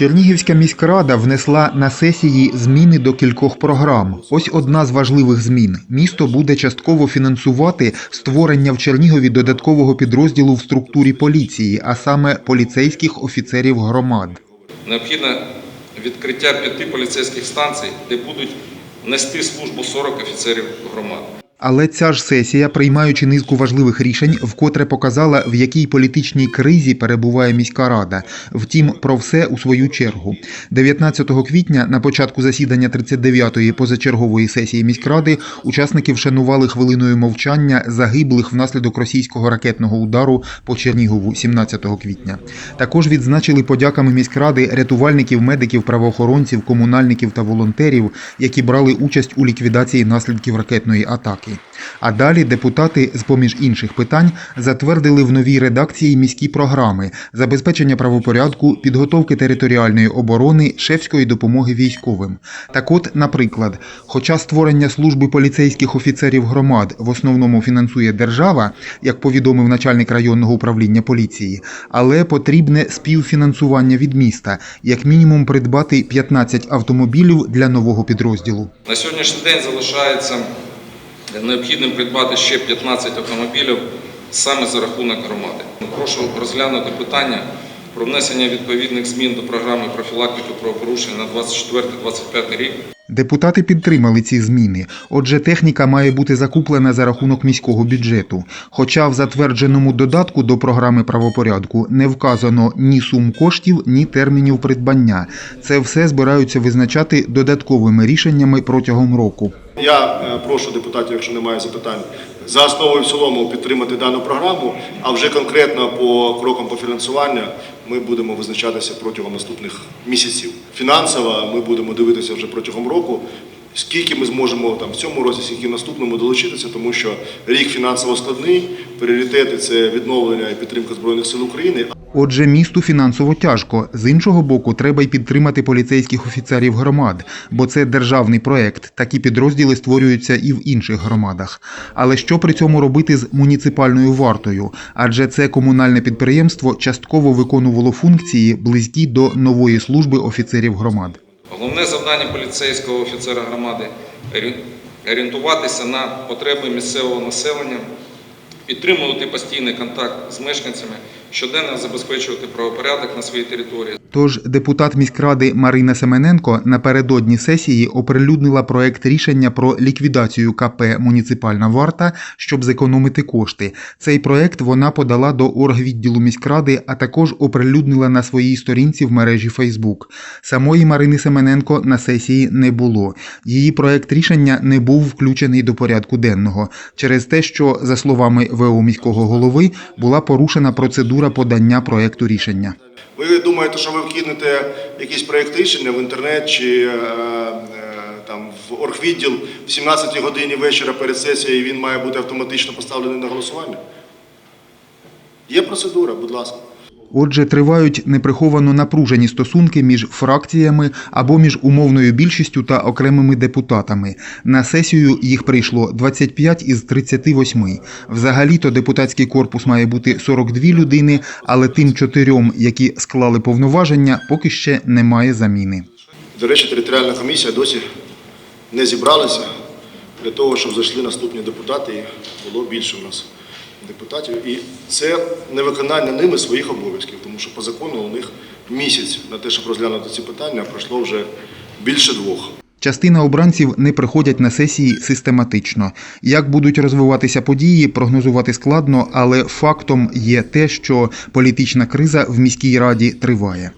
Чернігівська міськрада внесла на сесії зміни до кількох програм. Ось одна з важливих змін: місто буде частково фінансувати створення в Чернігові додаткового підрозділу в структурі поліції, а саме поліцейських офіцерів громад. Необхідне відкриття п'яти поліцейських станцій, де будуть нести службу 40 офіцерів громад. Але ця ж сесія, приймаючи низку важливих рішень, вкотре показала, в якій політичній кризі перебуває міська рада. Втім, про все у свою чергу. 19 квітня, на початку засідання 39-ї позачергової сесії міськради, учасники вшанували хвилиною мовчання загиблих внаслідок російського ракетного удару по Чернігову 17 квітня. Також відзначили подяками міськради рятувальників, медиків, правоохоронців, комунальників та волонтерів, які брали участь у ліквідації наслідків ракетної атаки. А далі депутати, з поміж інших питань, затвердили в новій редакції міські програми забезпечення правопорядку, підготовки територіальної оборони, шефської допомоги військовим. Так от, наприклад, хоча створення служби поліцейських офіцерів громад в основному фінансує держава, як повідомив начальник районного управління поліції, але потрібне співфінансування від міста, як мінімум придбати 15 автомобілів для нового підрозділу. На сьогоднішній день залишається необхідним придбати ще 15 автомобілів саме за рахунок громади. Прошу розглянути питання про внесення відповідних змін до програми профілактики правопорушень на 24-25 рік. Депутати підтримали ці зміни. Отже, техніка має бути закуплена за рахунок міського бюджету. Хоча в затвердженому додатку до програми правопорядку не вказано ні сум коштів, ні термінів придбання. Це все збираються визначати додатковими рішеннями протягом року. Я е, прошу депутатів, якщо немає запитань, за основу і в цілому підтримати дану програму, а вже конкретно по крокам по фінансуванню ми будемо визначатися протягом наступних місяців. Фінансово ми будемо дивитися вже протягом року. Скільки ми зможемо там в цьому році, скільки в наступному долучитися, тому що рік фінансово складний, пріоритети це відновлення і підтримка збройних сил України. Отже, місту фінансово тяжко. З іншого боку, треба й підтримати поліцейських офіцерів громад, бо це державний проект. Такі підрозділи створюються і в інших громадах. Але що при цьому робити з муніципальною вартою? Адже це комунальне підприємство частково виконувало функції близькі до нової служби офіцерів громад. Головне завдання поліцейського офіцера громади орієнтуватися на потреби місцевого населення, підтримувати постійний контакт з мешканцями, щоденно забезпечувати правопорядок на своїй території. Тож депутат міськради Марина Семененко напередодні сесії оприлюднила проект рішення про ліквідацію КП Муніципальна варта, щоб зекономити кошти. Цей проект вона подала до оргвідділу міськради, а також оприлюднила на своїй сторінці в мережі Фейсбук. Самої Марини Семененко на сесії не було. Її проект рішення не був включений до порядку денного через те, що за словами ВО міського голови була порушена процедура подання проекту рішення. Ви думаєте, що ви вкинете якийсь проєкт рішення в інтернет чи е, е, там в оргвідділ в 17 годині вечора перед сесією, він має бути автоматично поставлений на голосування? Є процедура, будь ласка. Отже, тривають неприховано напружені стосунки між фракціями або між умовною більшістю та окремими депутатами. На сесію їх прийшло 25 із 38. Взагалі-то депутатський корпус має бути 42 людини, але тим чотирьом, які склали повноваження, поки ще немає заміни. До речі, територіальна комісія досі не зібралася для того, щоб зайшли наступні депутати, і було більше в нас депутатів. І це невиконання ними своїх обов'язків, тому що по закону у них місяць на те, щоб розглянути ці питання, пройшло вже більше двох. Частина обранців не приходять на сесії систематично. Як будуть розвиватися події, прогнозувати складно, але фактом є те, що політична криза в міській раді триває.